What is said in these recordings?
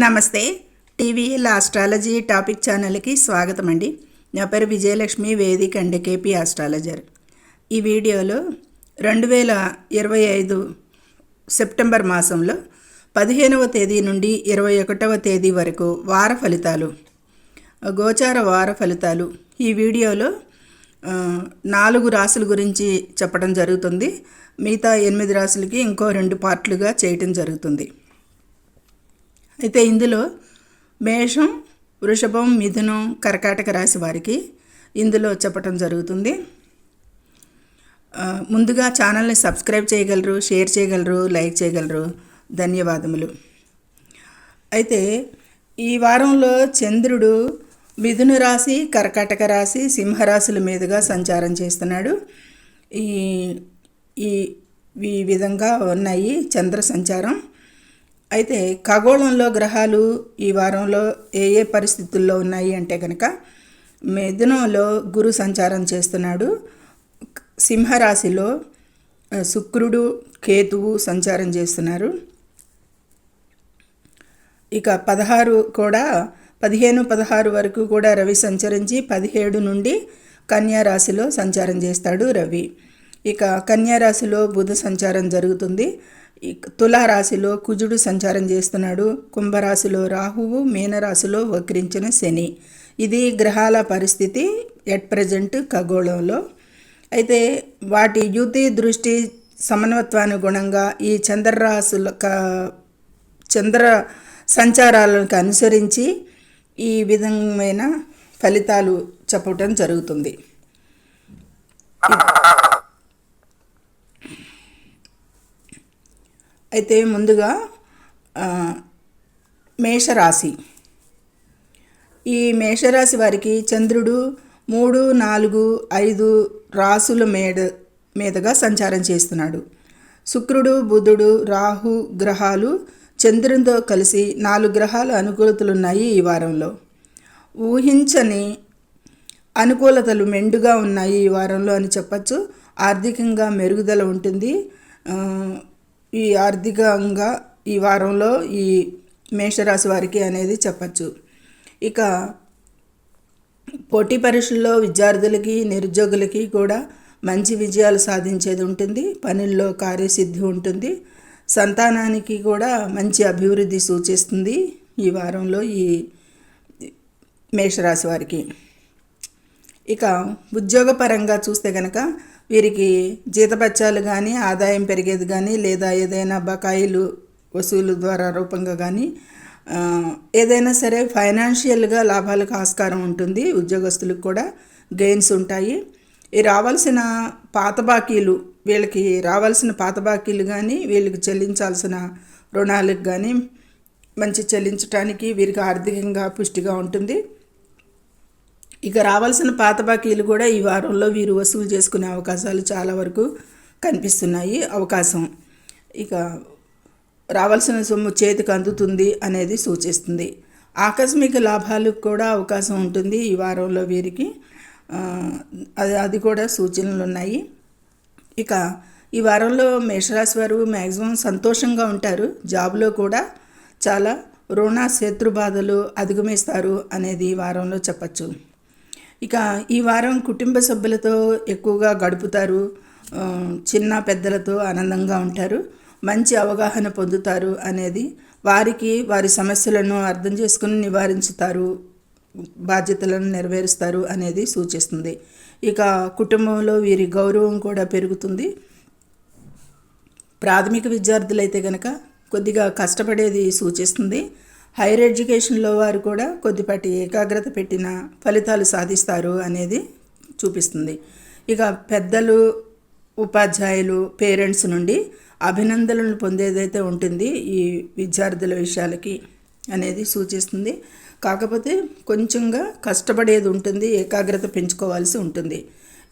నమస్తే. TVL astrology topic ఛానల్కి స్వాగతం అండి నా పేరు విజయలక్ష్మి వేదిక అండ్ కేపీ ఆస్ట్రాలజర్ ఈ వీడియోలో రెండు వేల ఇరవై ఐదు సెప్టెంబర్ మాసంలో పదిహేనవ తేదీ నుండి ఇరవై ఒకటవ తేదీ వరకు వార ఫలితాలు గోచార వార ఫలితాలు. ఈ వీడియోలో నాలుగు రాసుల గురించి చెప్పడం జరుగుతుంది. మిగతా ఎనిమిది రాసులకి ఇంకో రెండు పార్ట్లుగా చేయటం జరుగుతుంది. అయితే ఇందులో మేషం వృషభం మిథునం కర్కాటక రాశి వారికి ఇందులో చెప్పటం జరుగుతుంది. ముందుగా ఛానల్ని సబ్స్క్రైబ్ చేయగలరు షేర్ చేయగలరు లైక్ చేయగలరు. ధన్యవాదములు. అయితే ఈ వారంలో చంద్రుడు మిథున రాశి కర్కాటక రాశి సింహరాశుల మీదుగా సంచారం చేస్తున్నాడు. ఈ ఈ ఈ విధంగా ఉన్నాయి చంద్ర సంచారం. అయితే ఖగోళంలో గ్రహాలు ఈ వారంలో ఏ ఏ పరిస్థితుల్లో ఉన్నాయి అంటే కనుక మిథునంలో గురు సంచారం చేస్తున్నాడు. సింహరాశిలో శుక్రుడు కేతువు సంచారం చేస్తున్నారు. ఇక పదహారు కూడా పదిహేను పదహారు వరకు కూడా రవి సంచరించి పదిహేడు నుండి కన్యారాశిలో సంచారం చేస్తాడు రవి. ఇక కన్యారాశిలో బుధ సంచారం జరుగుతుంది. తులారాశిలో కుజుడు సంచారం చేస్తున్నాడు. కుంభరాశిలో రాహువు మీనరాశిలో వక్రించిన శని. ఇది గ్రహాల పరిస్థితి ఎట్ ప్రజెంట్ ఖగోళంలో. అయితే వాటి యుతి దృష్టి సమన్వత్వానుగుణంగా ఈ చంద్రరాశుల క- చంద్ర సంచారాలకు అనుసరించి ఈ విధమైన ఫలితాలు చెప్పటం జరుగుతుంది. అయితే ముందుగా మేషరాశి. ఈ మేషరాశి వారికి చంద్రుడు మూడు నాలుగు ఐదు రాసుల మేడ మీదుగా సంచారం చేస్తున్నాడు. శుక్రుడు బుధుడు రాహు గ్రహాలు చంద్రునితో కలిసి నాలుగు గ్రహాల అనుకూలతలు ఉన్నాయి ఈ వారంలో. ఊహించని అనుకూలతలు మెండుగా ఉన్నాయి ఈ వారంలో అని చెప్పచ్చు. ఆర్థికంగా మెరుగుదల ఉంటుంది. ఈ ఆర్థికంగా ఈ వారంలో ఈ మేషరాశి వారికి అనేది చెప్పచ్చు. ఇక పోటీ పరీక్షల్లో విద్యార్థులకి నిరుద్యోగులకి కూడా మంచి విజయాలు సాధించేది ఉంటుంది. పనుల్లో కార్యసిద్ధి ఉంటుంది. సంతానానికి కూడా మంచి అభివృద్ధి సూచిస్తుంది ఈ వారంలో ఈ మేషరాశి వారికి. ఇక ఉద్యోగపరంగా చూస్తే కనుక వీరికి జీతపత్యాలు కానీ ఆదాయం పెరిగేది కానీ లేదా ఏదైనా బకాయిలు వసూలు ద్వారా రూపంగా కానీ ఏదైనా సరే ఫైనాన్షియల్గా లాభాలకు ఆస్కారం ఉంటుంది. ఉద్యోగస్తులకు కూడా గెయిన్స్ ఉంటాయి. ఈ రావాల్సిన పాత బాకీలు వీళ్ళకి రావాల్సిన పాత బాకీలు కానీ వీళ్ళకి చెల్లించాల్సిన రుణాలకు కానీ మంచి చెల్లించడానికి వీరికి ఆర్థికంగా పుష్టిగా ఉంటుంది. ఇక రావాల్సిన పాత బాకీలు కూడా ఈ వారంలో వీరు వసూలు చేసుకునే అవకాశాలు చాలా వరకు కనిపిస్తున్నాయి అవకాశం. ఇక రావాల్సిన సొమ్ము చేతికి అందుతుంది అనేది సూచిస్తుంది. ఆకస్మిక లాభాలకు కూడా అవకాశం ఉంటుంది ఈ వారంలో వీరికి. అది అది కూడా సూచనలు ఉన్నాయి. ఇక ఈ వారంలో మేషరాశి వారు మ్యాక్సిమం సంతోషంగా ఉంటారు. జాబ్లో కూడా చాలా రుణ శత్రు బాధలు అధిగమిస్తారు అనేది ఈ వారంలో చెప్పచ్చు. ఇక ఈ వారం కుటుంబ సభ్యులతో ఎక్కువగా గడుపుతారు. చిన్న పెద్దలతో ఆనందంగా ఉంటారు. మంచి అవగాహన పొందుతారు అనేది వారికి వారి సమస్యలను అర్థం చేసుకుని నివారించుతారు. బాధ్యతలను నెరవేరుస్తారు అనేది సూచిస్తుంది. ఇక కుటుంబంలో వీరి గౌరవం కూడా పెరుగుతుంది. ప్రాథమిక విద్యార్థులైతే కనుక కొద్దిగా కష్టపడేది సూచిస్తుంది. హైయర్ ఎడ్యుకేషన్లో వారు కూడా కొద్దిపాటి ఏకాగ్రత పెట్టిన ఫలితాలు సాధిస్తారు అనేది చూపిస్తుంది. ఇక పెద్దలు ఉపాధ్యాయులు పేరెంట్స్ నుండి అభినందనలు పొందేదైతే ఉంటుంది ఈ విద్యార్థుల విషయాలకి అనేది సూచిస్తుంది. కాకపోతే కొంచెంగా కష్టపడేది ఉంటుంది ఏకాగ్రత పెంచుకోవాల్సి ఉంటుంది.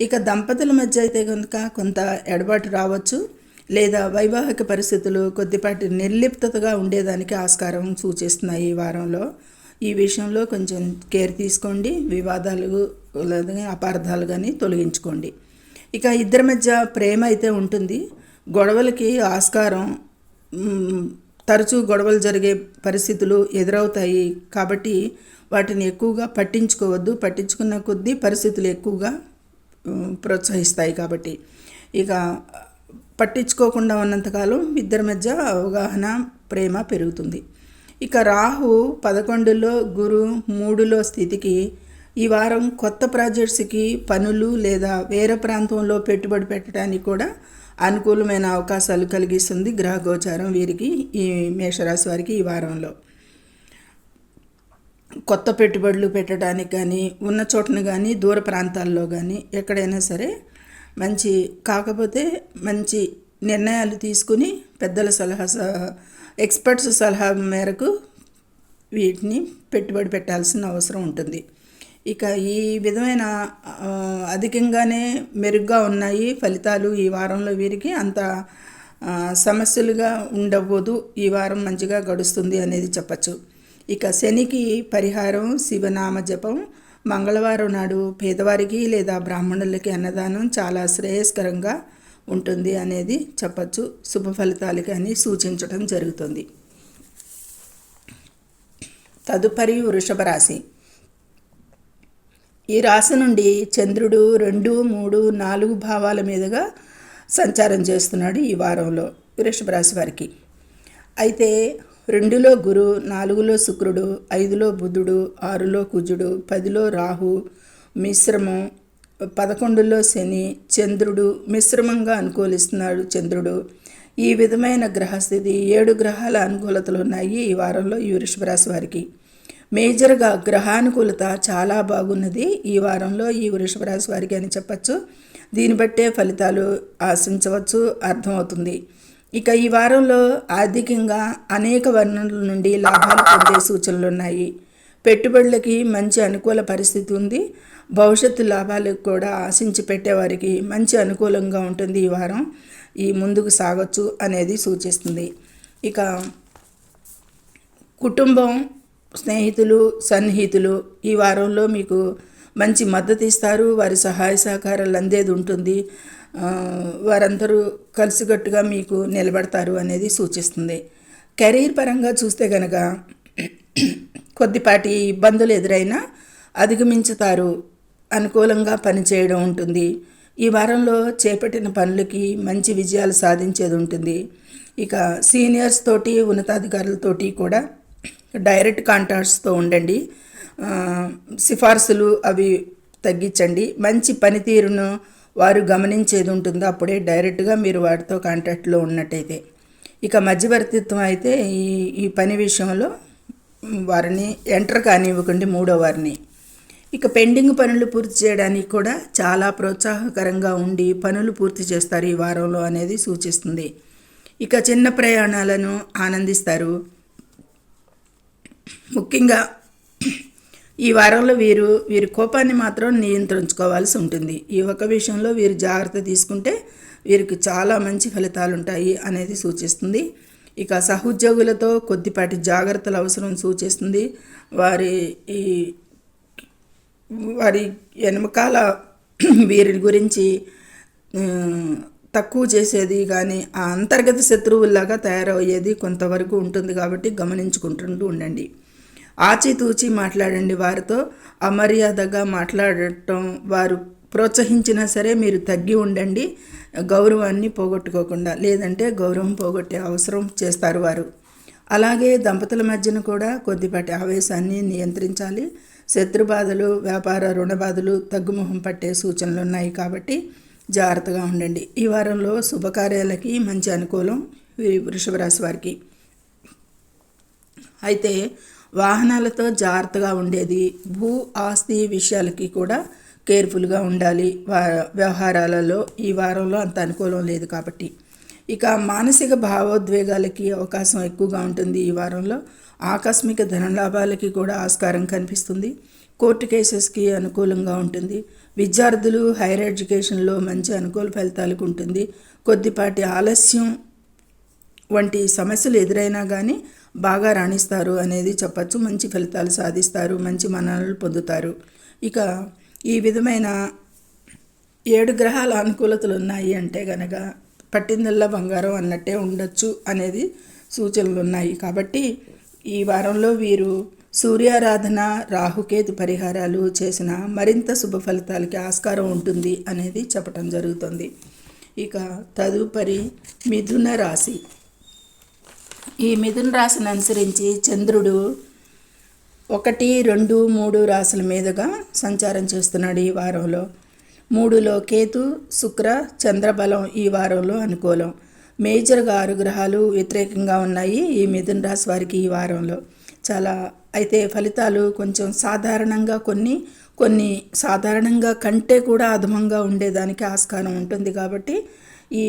ఇక దంపతుల మధ్య అయితే కనుక కొంత ఎడబాటు రావచ్చు. లేదా వైవాహిక పరిస్థితులు కొద్దిపాటి నిర్లిప్తగా ఉండేదానికి ఆస్కారం సూచిస్తున్నాయి ఈ వారంలో. ఈ విషయంలో కొంచెం కేర్ తీసుకోండి వివాదాలు లేదా అపార్థాలు కానీ తొలగించుకోండి. ఇక ఇద్దరి మధ్య ప్రేమ అయితే ఉంటుంది. గొడవలకి ఆస్కారం తరచూ గొడవలు జరిగే పరిస్థితులు ఎదురవుతాయి కాబట్టి వాటిని ఎక్కువగా పట్టించుకోవద్దు. పట్టించుకున్న కొద్దీ పరిస్థితులు ఎక్కువగా ప్రోత్సహిస్తాయి కాబట్టి. ఇక పట్టించుకోకుండా ఉన్నంతకాలం ఇద్దరి మధ్య అవగాహన ప్రేమ పెరుగుతుంది. ఇక రాహు పదకొండులో గురు మూడులో స్థితికి ఈ వారం కొత్త ప్రాజెక్ట్స్కి పనులు లేదా వేరే ప్రాంతంలో పెట్టుబడి పెట్టడానికి కూడా అనుకూలమైన అవకాశాలు కలిగిస్తుంది గ్రహ గోచారం వీరికి ఈ మేషరాశి వారికి ఈ వారంలో. కొత్త పెట్టుబడులు పెట్టడానికి కానీ ఉన్న చోటను కానీ దూర ప్రాంతాల్లో కానీ ఎక్కడైనా సరే మంచి కాకపోతే మంచి నిర్ణయాలు తీసుకుని పెద్దల సలహా ఎక్స్పర్ట్స్ సలహా మేరకు వీటిని పెట్టుబడి పెట్టాల్సిన అవసరం ఉంటుంది. ఇక ఈ విధమైన అధికంగానే మెరుగ్గా ఉన్నాయి ఫలితాలు ఈ వారంలో వీరికి. అంత సమస్యలుగా ఉండబోదు ఈ వారం మంచిగా గడుస్తుంది అనేది చెప్పచ్చు. ఇక శనికి పరిహారం శివనామ జపం మంగళవారం నాడు పేదవారికి లేదా బ్రాహ్మణులకి అన్నదానం చాలా శ్రేయస్కరంగా ఉంటుంది అనేది చెప్పచ్చు. శుభ ఫలితాలకి అని సూచించడం జరుగుతుంది. తదుపరి వృషభ రాశి. ఈ రాశి నుండి చంద్రుడు రెండు మూడు నాలుగు భావాల మీదుగా సంచారం చేస్తున్నాడు ఈ వారంలో వృషభ రాశి వారికి. అయితే రెండులో గురు నాలుగులో శుక్రుడు ఐదులో బుధుడు ఆరులో కుజుడు పదిలో రాహు మిశ్రమం పదకొండులో శని చంద్రుడు మిశ్రమంగా అనుకూలిస్తున్నాడు చంద్రుడు. ఈ విధమైన గ్రహస్థితి ఏడు గ్రహాల అనుకూలతలు ఉన్నాయి ఈ వారంలో ఈ వారికి. మేజర్గా గ్రహానుకూలత చాలా బాగున్నది ఈ వారంలో ఈ వృషభరాశి వారికి అని చెప్పచ్చు. దీన్ని బట్టే ఫలితాలు ఆశించవచ్చు అర్థమవుతుంది. ఇక ఈ వారంలో ఆర్థికంగా అనేక వనరుల నుండి లాభాలు పొందే సూచనలు ఉన్నాయి. పెట్టుబడులకి మంచి అనుకూల పరిస్థితి ఉంది. భవిష్యత్తు లాభాలకు కూడా ఆశించి పెట్టేవారికి మంచి అనుకూలంగా ఉంటుంది ఈ వారం. ఈ ముందుకు సాగొచ్చు అనేది సూచిస్తుంది. ఇక కుటుంబం స్నేహితులు సన్నిహితులు ఈ వారంలో మీకు మంచి మద్దతు ఇస్తారు. వారి సహాయ సహకారాలు అందేది ఉంటుంది. వారందరూ కలిసికట్టుగా మీకు నిలబడతారు అనేది సూచిస్తుంది. కెరీర్ పరంగా చూస్తే కనుక కొద్దిపాటి ఇబ్బందులు ఎదురైనా అధిగమించుతారు. అనుకూలంగా పనిచేయడం ఉంటుంది. ఈ వారంలో చేపట్టిన పనులకి మంచి విజయాలు సాధించేది ఉంటుంది. ఇక సీనియర్స్ తోటి ఉన్నతాధికారులతోటి కూడా డైరెక్ట్ కాంటాక్ట్స్తో ఉండండి. సిఫార్సులు అవి తగ్గించండి. మంచి పనితీరును వారు గమనించేది ఉంటుంది. అప్పుడే డైరెక్ట్గా మీరు వారితో కాంటాక్ట్లో ఉన్నట్టయితే. ఇక మధ్యవర్తిత్వం అయితే ఈ ఈ పని విషయంలో వారిని ఎంటర్ కానివ్వకండి మూడో వారిని. ఇక పెండింగ్ పనులు పూర్తి చేయడానికి కూడా చాలా ప్రోత్సాహకరంగా ఉండి పనులు పూర్తి చేస్తారు ఈ వారంలో అనేది సూచిస్తుంది. ఇక చిన్న ప్రయాణాలను ఆనందిస్తారు. ముఖ్యంగా ఈ వారంలో వీరు వీరి కోపాన్ని మాత్రం నియంత్రించుకోవాల్సి ఉంటుంది. ఈ ఒక విషయంలో వీరు జాగ్రత్త తీసుకుంటే వీరికి చాలా మంచి ఫలితాలు ఉంటాయి అనేది సూచిస్తుంది. ఇక సహోద్యోగులతో కొద్దిపాటి జాగ్రత్తలు అవసరం సూచిస్తుంది. వారి ఈ వారి వెనకాల వీరి గురించి తక్కువ చేసేది కానీ ఆ అంతర్గత శత్రువుల్లాగా తయారయ్యేది కొంతవరకు ఉంటుంది కాబట్టి గమనించుకుంటుంటూ ఉండండి. ఆచితూచి మాట్లాడండి వారితో అమర్యాదగా మాట్లాడటం వారు ప్రోత్సహించినా సరే మీరు తగ్గి ఉండండి గౌరవాన్ని పోగొట్టుకోకుండా లేదంటే గౌరవం పోగొట్టే అవసరం చేస్తారు వారు. అలాగే దంపతుల మధ్యన కూడా కొద్దిపాటి ఆవేశాన్ని నియంత్రించాలి. శత్రు బాధలు వ్యాపార రుణ బాధలు తగ్గుముఖం పట్టే సూచనలు ఉన్నాయి కాబట్టి జాగ్రత్తగా ఉండండి. ఈ వారంలో శుభకార్యాలకి మంచి అనుకూలం ఈ వృషభ రాశి వారికి. అయితే వాహనాలతో జాగ్రత్తగా ఉండేది. భూ ఆస్తి విషయాలకి కూడా కేర్ఫుల్గా ఉండాలి. వా వ్యవహారాలలో ఈ వారంలో అంత అనుకూలం లేదు కాబట్టి. ఇక మానసిక భావోద్వేగాలకి అవకాశం ఎక్కువగా ఉంటుంది ఈ వారంలో. ఆకస్మిక ధనలాభాలకి కూడా ఆస్కారం కనిపిస్తుంది. కోర్టు కేసెస్కి అనుకూలంగా ఉంటుంది. విద్యార్థులు హైయర్ ఎడ్యుకేషన్లో మంచి అనుకూల ఫలితాలకు ఉంటుంది. కొద్దిపాటి ఆలస్యం వంటి సమస్యలు ఎదురైనా కానీ బాగా రాణిస్తారు అనేది చెప్పచ్చు మంచి ఫలితాలు సాధిస్తారు మంచి మన్ననలు పొందుతారు. ఇక ఈ విధమైన ఏడు గ్రహాల అనుకూలతలు ఉన్నాయి అంటే గనక పట్టిందల్లా బంగారం అన్నట్టే ఉండొచ్చు అనేది సూచనలు ఉన్నాయి. కాబట్టి ఈ వారంలో వీరు సూర్యారాధన రాహుకేతు పరిహారాలు చేసిన మరింత శుభ ఫలితాలకి ఆస్కారం ఉంటుంది అనేది చెప్పటం జరుగుతుంది. ఇక తదుపరి మిథున రాశి. ఈ మిథున రాశిని అనుసరించి చంద్రుడు ఒకటి రెండు మూడు రాశుల మీదుగా సంచారం చేస్తున్నాడు ఈ వారంలో. మూడులో కేతు శుక్ర చంద్రబలం ఈ వారంలో అనుకూలం. మేజర్గా ఆరు గ్రహాలు వ్యతిరేకంగా ఉన్నాయి ఈ మిథున రాశి వారికి ఈ వారంలో. చాలా అయితే ఫలితాలు కొంచెం సాధారణంగా కొన్ని కొన్ని సాధారణంగా కంటే కూడా అధమంగా ఉండేదానికి ఆస్కారం ఉంటుంది కాబట్టి ఈ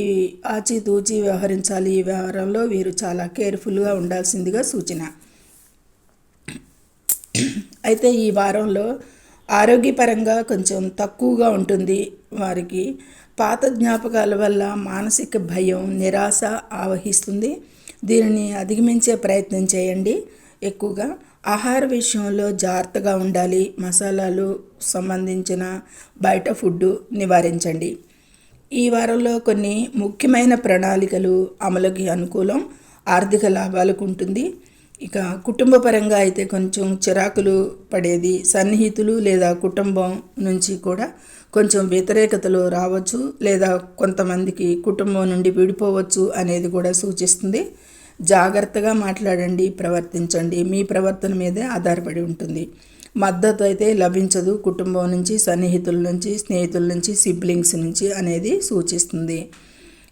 ఆచితూచి వ్యవహరించాలి ఈ వ్యవహారంలో వీరు చాలా కేర్ఫుల్గా ఉండాల్సిందిగా సూచన. అయితే ఈ వారంలో ఆరోగ్యపరంగా కొంచెం తక్కువగా ఉంటుంది వారికి. పాత జ్ఞాపకాల వల్ల మానసిక భయం నిరాశ ఆవహిస్తుంది. దీనిని అధిగమించే ప్రయత్నం చేయండి. ఎక్కువగా ఆహార విషయంలో జాగ్రత్తగా ఉండాలి. మసాలాలు సంబంధించిన బయట ఫుడ్ నివారించండి. ఈ వారంలో కొన్ని ముఖ్యమైన ప్రణాళికలు అమలుకి అనుకూలం ఆర్థిక లాభాలకు ఉంటుంది. ఇక కుటుంబ పరంగా అయితే కొంచెం చిరాకులు పడేది సన్నిహితులు లేదా కుటుంబం నుంచి కూడా కొంచెం వ్యతిరేకతలు రావచ్చు లేదా కొంతమందికి కుటుంబం నుండి విడిపోవచ్చు అనేది కూడా సూచిస్తుంది. జాగ్రత్తగా మాట్లాడండి ప్రవర్తించండి. మీ ప్రవర్తన మీదే ఆధారపడి ఉంటుంది. మద్దతు అయితే లభించదు కుటుంబం నుంచి సన్నిహితుల నుంచి స్నేహితుల నుంచి సిబ్లింగ్స్ నుంచి అనేది సూచిస్తుంది.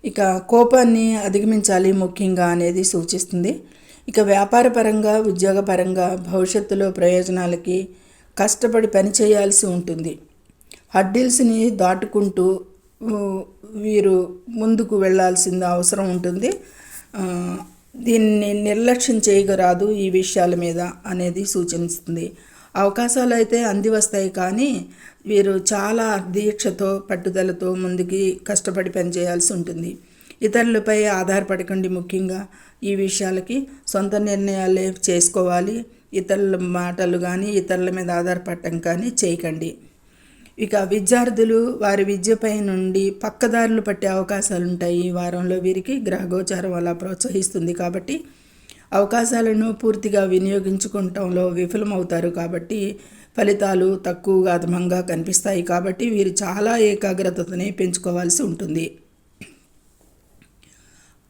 ఇక కోపాన్ని అధిగమించాలి ముఖ్యంగా అనేది సూచిస్తుంది. ఇక వ్యాపారపరంగా ఉద్యోగపరంగా భవిష్యత్తులో ప్రయోజనాలకి కష్టపడి పని చేయాల్సి ఉంటుంది. హడ్డిల్స్ని దాటుకుంటూ వీరు ముందుకు వెళ్ళాల్సిన అవసరం ఉంటుంది. దీన్ని నిర్లక్ష్యం చేయగరాదు ఈ విషయాల మీద అనేది సూచిస్తుంది. అవకాశాలు అయితే అంది వస్తాయి కానీ వీరు చాలా దీక్షతో పట్టుదలతో ముందుకి కష్టపడి పనిచేయాల్సి ఉంటుంది. ఇతరులపై ఆధారపడకండి ముఖ్యంగా. ఈ విషయాలకి సొంత నిర్ణయాలే చేసుకోవాలి. ఇతరుల మాటలు కానీ ఇతరుల మీద ఆధారపడటం కానీ చేయకండి. ఇక విద్యార్థులు వారి విద్యపై నుండి పక్కదారులు పట్టే అవకాశాలు ఉంటాయి ఈ వారంలో వీరికి గ్రహగోచారం అలా ప్రోత్సహిస్తుంది కాబట్టి అవకాశాలను పూర్తిగా వినియోగించుకోవటంలో విఫలమవుతారు కాబట్టి ఫలితాలు తక్కువగా అధమంగా కనిపిస్తాయి కాబట్టి వీరు చాలా ఏకాగ్రతని పెంచుకోవాల్సి ఉంటుంది.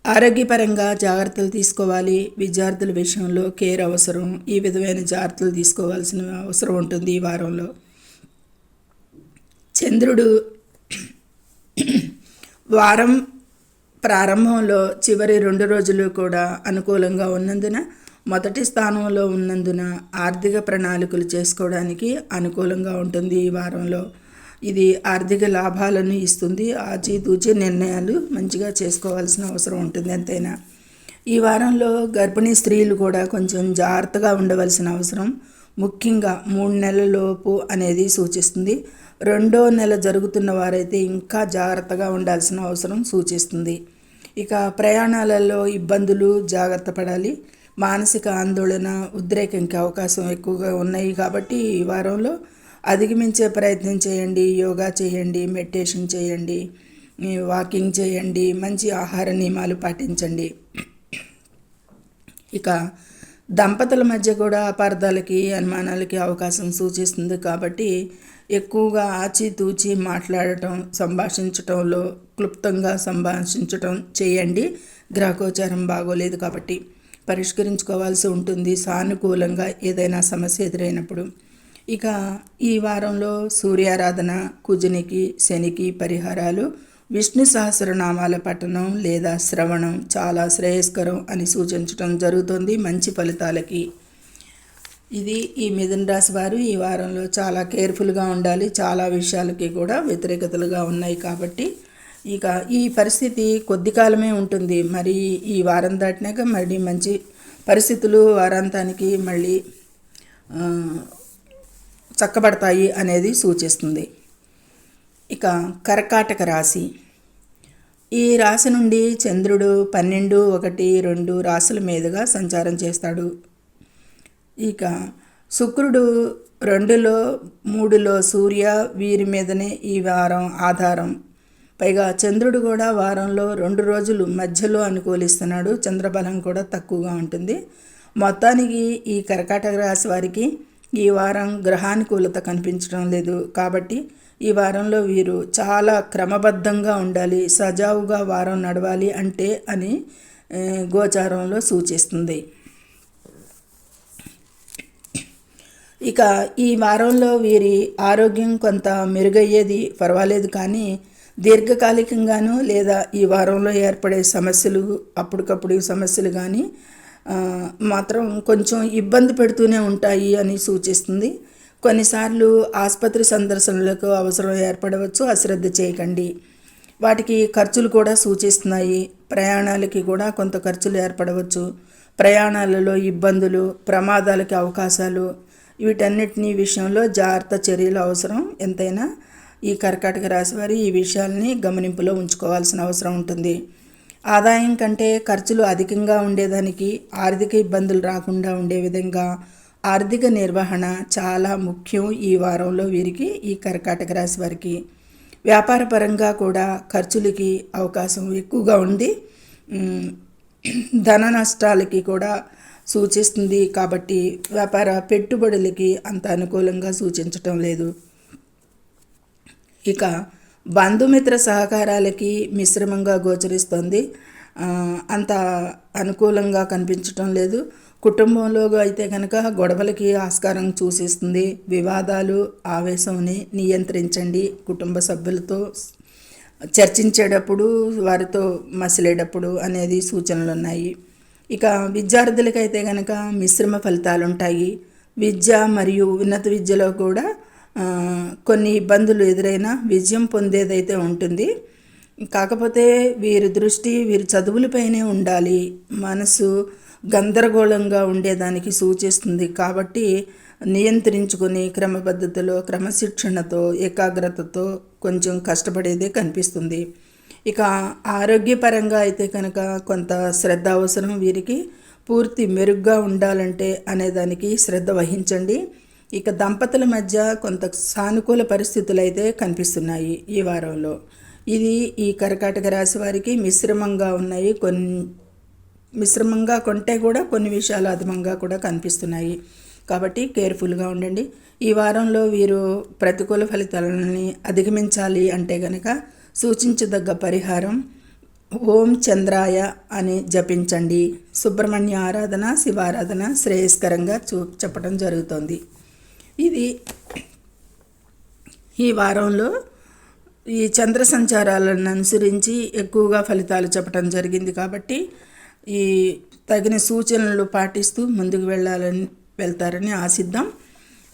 ఆరోగ్యపరంగా జాగ్రత్తలు తీసుకోవాలి. విద్యార్థుల విషయంలో కేర్ అవసరం. ఈ విధమైన జాగ్రత్తలు తీసుకోవాల్సిన అవసరం ఉంటుంది ఈ వారంలో. చంద్రుడు వారం ప్రారంభంలో చివరి రెండు రోజులు కూడా అనుకూలంగా ఉన్నందున మొదటి స్థానంలో ఉన్నందున ఆర్థిక ప్రణాళికలు చేసుకోవడానికి అనుకూలంగా ఉంటుంది ఈ వారంలో. ఇది ఆర్థిక లాభాలను ఇస్తుంది. ఆచితూచి నిర్ణయాలు మంచిగా చేసుకోవాల్సిన అవసరం ఉంటుంది ఎంతైనా ఈ వారంలో గర్భిణీ స్త్రీలు కూడా కొంచెం జాగ్రత్తగా ఉండవలసిన అవసరం. ముఖ్యంగా మూడు నెలల లోపు అనేది సూచిస్తుంది. రెండో నెల జరుగుతున్న వారైతే ఇంకా జాగ్రత్తగా ఉండాల్సిన అవసరం సూచిస్తుంది. ఇక ప్రయాణాలలో ఇబ్బందులు జాగ్రత్త పడాలి. మానసిక ఆందోళన ఉద్రేకంకి అవకాశం ఎక్కువగా ఉన్నాయి కాబట్టి ఈ వారంలో అధిగమించే ప్రయత్నం చేయండి. యోగా చేయండి మెడిటేషన్ చేయండి వాకింగ్ చేయండి మంచి ఆహార నియమాలు పాటించండి. ఇక దంపతుల మధ్య కూడా అపార్థాలకి అనుమానాలకి అవకాశం సూచిస్తుంది కాబట్టి ఎక్కువగా ఆచితూచి మాట్లాడటం సంభాషించటంలో క్లుప్తంగా సంభాషించటం చేయండి. గ్రహగోచారం బాగోలేదు కాబట్టి పరిష్కరించుకోవాల్సి ఉంటుంది. సానుకూలంగా ఏదైనా సమస్య ఎదురైనప్పుడు. ఇక ఈ వారంలో సూర్యారాధన కుజునికి శనికి పరిహారాలు విష్ణు సహస్రనామాల పఠనం లేదా శ్రవణం చాలా శ్రేయస్కరం అని సూచించడం జరుగుతుంది. మంచి ఫలితాలకి ఇది ఈ మిథున రాశి వారు ఈ వారంలో చాలా కేర్ఫుల్గా ఉండాలి. చాలా విషయాలకి కూడా వ్యతిరేకతలుగా ఉన్నాయి కాబట్టి ఇక ఈ పరిస్థితి కొద్ది కాలమే ఉంటుంది. మరి ఈ వారం దాటినాక మళ్ళీ మంచి పరిస్థితులు వారాంతానికి మళ్ళీ చక్కబడతాయి అనేది సూచిస్తుంది. ఇక కర్కాటక రాశి. ఈ రాశి నుండి చంద్రుడు పన్నెండు ఒకటి రెండు రాశుల మీదుగా సంచారం చేస్తాడు. ఇక శుక్రుడు రెండులో మూడులో సూర్య వీరి మీదనే ఈ వారం ఆధారం. పైగా చంద్రుడు కూడా వారంలో రెండు రోజులు మధ్యలో అనుకూలిస్తున్నాడు. చంద్రబలం కూడా తక్కువగా ఉంటుంది. మొత్తానికి ఈ కర్కాటక రాశి వారికి ఈ వారం గ్రహానుకూలత కనిపించడం లేదు. కాబట్టి ఈ వారంలో వీరు చాలా క్రమబద్ధంగా ఉండాలి సజావుగా వారం నడవాలి అంటే అని గోచారంలో సూచిస్తుంది. ఇక ఈ వారంలో వీరి ఆరోగ్యం కొంత మెరుగయ్యేది పర్వాలేదు కానీ దీర్ఘకాలికంగాను లేదా ఈ వారంలో ఏర్పడే సమస్యలు అప్పటికప్పుడు సమస్యలు కానీ మాత్రం కొంచెం ఇబ్బంది పెడుతూనే ఉంటాయి అని సూచిస్తుంది. కొన్నిసార్లు ఆసుపత్రి సందర్శనలకు అవసరం ఏర్పడవచ్చు అశ్రద్ధ చేయకండి. వాటికి ఖర్చులు కూడా సూచిస్తున్నాయి. ప్రయాణాలకి కూడా కొంత ఖర్చులు ఏర్పడవచ్చు. ప్రయాణాలలో ఇబ్బందులు ప్రమాదాలకి అవకాశాలు వీటన్నిటినీ విషయంలో జాగ్రత్త చర్యలు అవసరం. ఎంతైనా ఈ కర్కాటక రాశి వారి ఈ విషయాల్ని గమనింపులో ఉంచుకోవాల్సిన అవసరం ఉంటుంది. ఆదాయం కంటే ఖర్చులు అధికంగా ఉండేదానికి ఆర్థిక ఇబ్బందులు రాకుండా ఉండే విధంగా ఆర్థిక నిర్వహణ చాలా ముఖ్యం ఈ వారంలో వీరికి ఈ కర్కాటక రాశి వారికి. వ్యాపారపరంగా కూడా ఖర్చులకి అవకాశం ఎక్కువగా ఉంది. ధన నష్టాలకి కూడా సూచిస్తుంది కాబట్టి వ్యాపార పెట్టుబడులకి అంత అనుకూలంగా సూచించటం లేదు. ఇక బంధుమిత్ర సహకారాలకి మిశ్రమంగా గోచరిస్తుంది. అంత అనుకూలంగా కనిపించటం లేదు. కుటుంబంలో అయితే కనుక గొడవలకి ఆస్కారం చూసిస్తుంది. వివాదాలు ఆవేశంని నియంత్రించండి. కుటుంబ సభ్యులతో చర్చించేటప్పుడు వారితో మసిలేటప్పుడు అనేది సూచనలు ఉన్నాయి ఇక విద్యార్థులకైతే కనుక మిశ్రమ ఫలితాలు ఉంటాయి విద్య మరియు ఉన్నత విద్యలో కూడా కొన్ని ఇబ్బందులు ఎదురైనా విజయం పొందేదైతే ఉంటుంది. కాకపోతే వీరి దృష్టి వీరి చదువులపైనే ఉండాలి. మనసు గందరగోళంగా ఉండేదానికి సూచిస్తుంది. కాబట్టి నియంత్రించుకొని క్రమపద్ధతిలో క్రమశిక్షణతో ఏకాగ్రతతో కొంచెం కష్టపడేదే కనిపిస్తుంది. ఇక ఆరోగ్యపరంగా అయితే కనుక కొంత శ్రద్ధ అవసరం వీరికి. పూర్తి మెరుగ్గా ఉండాలంటే అనేదానికి శ్రద్ధ వహించండి. ఇక దంపతుల మధ్య కొంత సానుకూల పరిస్థితులు అయితే కనిపిస్తున్నాయి ఈ వారంలో. ఇది ఈ కర్కాటక రాశి వారికి మిశ్రమంగా ఉన్నాయి. కొన్ని మిశ్రమంగా కొంటే కూడా కొన్ని విషయాలు అధమంగా కూడా కనిపిస్తున్నాయి. కాబట్టి కేర్ఫుల్గా ఉండండి. ఈ వారంలో వీరు ప్రతికూల ఫలితాలని అధిగమించాలి అంటే కనుక సూచించదగ్గ పరిహారం ఓం చంద్రాయ అని జపించండి. సుబ్రహ్మణ్య ఆరాధన శివారాధన శ్రేయస్కరంగా చూ చెప్పడం జరుగుతుంది. ఇది ఈ వారంలో ఈ చంద్ర సంచారాలను అనుసరించి ఎక్కువగా ఫలితాలు చెప్పడం జరిగింది కాబట్టి ఈ తగిన సూచనలు పాటిస్తూ ముందుకు వెళ్ళాలని వెళ్తారని ఆశిద్దాం.